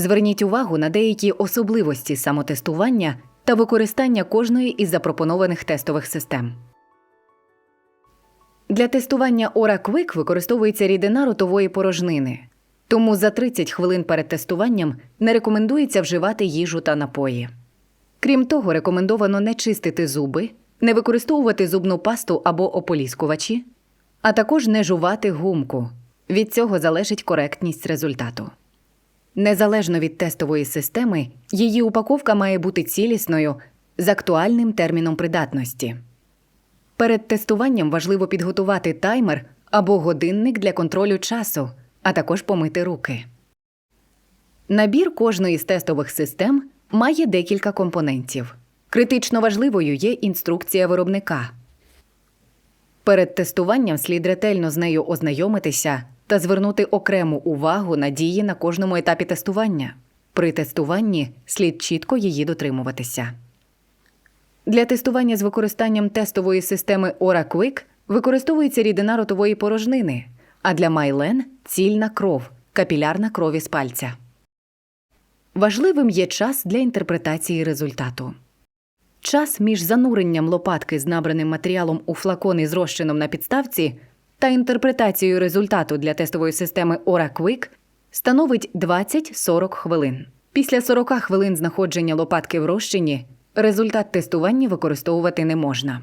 Зверніть увагу на деякі особливості самотестування та використання кожної із запропонованих тестових систем. Для тестування OraQuick використовується рідина ротової порожнини, тому за 30 хвилин перед тестуванням не рекомендується вживати їжу та напої. Крім того, рекомендовано не чистити зуби, не використовувати зубну пасту або ополіскувачі, а також не жувати гумку. Від цього залежить коректність результату. Незалежно від тестової системи, її упаковка має бути цілісною з актуальним терміном придатності. Перед тестуванням важливо підготувати таймер або годинник для контролю часу, а також помити руки. Набір кожної з тестових систем має декілька компонентів. Критично важливою є інструкція виробника. Перед тестуванням слід ретельно з нею ознайомитися та звернути окрему увагу на дії на кожному етапі тестування. При тестуванні слід чітко її дотримуватися. Для тестування з використанням тестової системи OraQuick використовується рідина ротової порожнини, а для Mylen – цільна кров, капілярна кров із пальця. Важливим є час для інтерпретації результату. Час між зануренням лопатки з набраним матеріалом у флакон із розчином на підставці та інтерпретацією результату для тестової системи OraQuick становить 20-40 хвилин. Після 40 хвилин знаходження лопатки в розчині результат тестування використовувати не можна.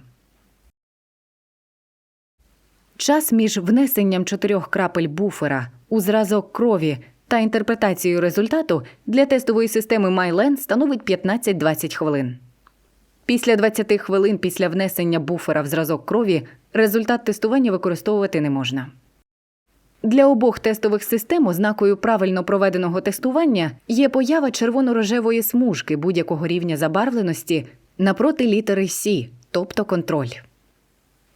Час між внесенням чотирьох крапель буфера у зразок крові та інтерпретацією результату для тестової системи MyLen становить 15-20 хвилин. Після 20 хвилин після внесення буфера в зразок крові результат тестування використовувати не можна. Для обох тестових систем ознакою правильно проведеного тестування є поява червоно-рожевої смужки будь-якого рівня забарвленості напроти літери С, тобто контроль.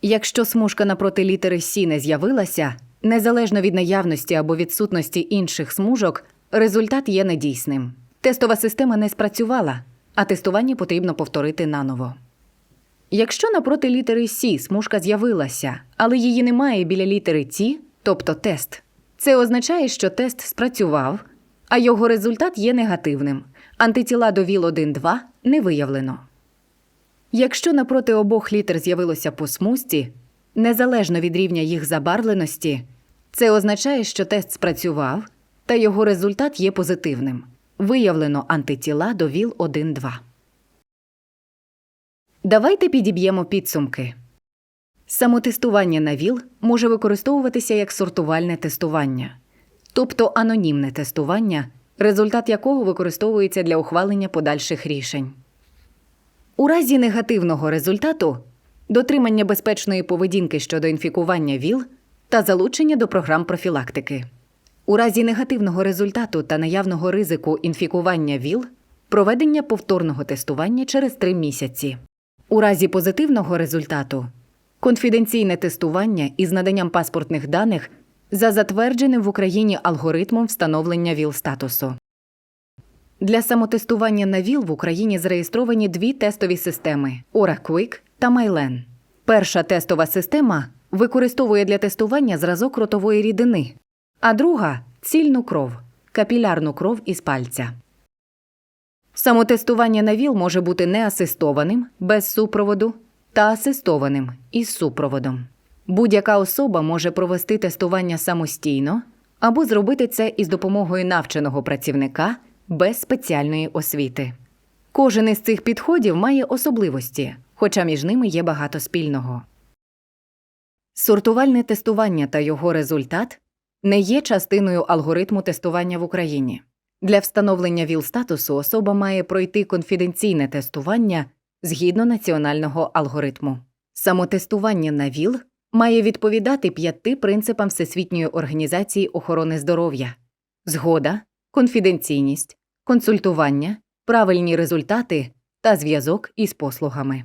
Якщо смужка напроти літери С не з'явилася, незалежно від наявності або відсутності інших смужок, результат є недійсним. Тестова система не спрацювала, а тестування потрібно повторити наново. Якщо напроти літери С смужка з'явилася, але її немає біля літери Т, тобто тест, це означає, що тест спрацював, а його результат є негативним. Антитіла до ВІЛ-1-2 не виявлено. Якщо напроти обох літер з'явилося по смузці, незалежно від рівня їх забарвленості, це означає, що тест спрацював, та його результат є позитивним. Виявлено антитіла до ВІЛ-1-2. Давайте підіб'ємо підсумки. Самотестування на ВІЛ може використовуватися як сортувальне тестування, тобто анонімне тестування, результат якого використовується для ухвалення подальших рішень. У разі негативного результату дотримання безпечної поведінки щодо інфікування ВІЛ та залучення до програм профілактики. У разі негативного результату та наявного ризику інфікування ВІЛ проведення повторного тестування через 3 місяці. У разі позитивного результату конфіденційне тестування із наданням паспортних даних за затвердженим в Україні алгоритмом встановлення ВІЛ-статусу. Для самотестування на ВІЛ в Україні зареєстровані дві тестові системи OraQuick та MyLen. Перша тестова система використовує для тестування зразок ротової рідини, а друга цільну кров, капілярну кров із пальця. Самотестування на ВІЛ може бути неасистованим без супроводу та асистованим із супроводом. Будь-яка особа може провести тестування самостійно або зробити це із допомогою навченого працівника без спеціальної освіти. Кожен із цих підходів має особливості, хоча між ними є багато спільного. Сортувальне тестування та його результат не є частиною алгоритму тестування в Україні. Для встановлення ВІЛ-статусу особа має пройти конфіденційне тестування згідно національного алгоритму. Самотестування на ВІЛ має відповідати п'яти принципам Всесвітньої організації охорони здоров'я: згода, конфіденційність, консультування, правильні результати та зв'язок із послугами.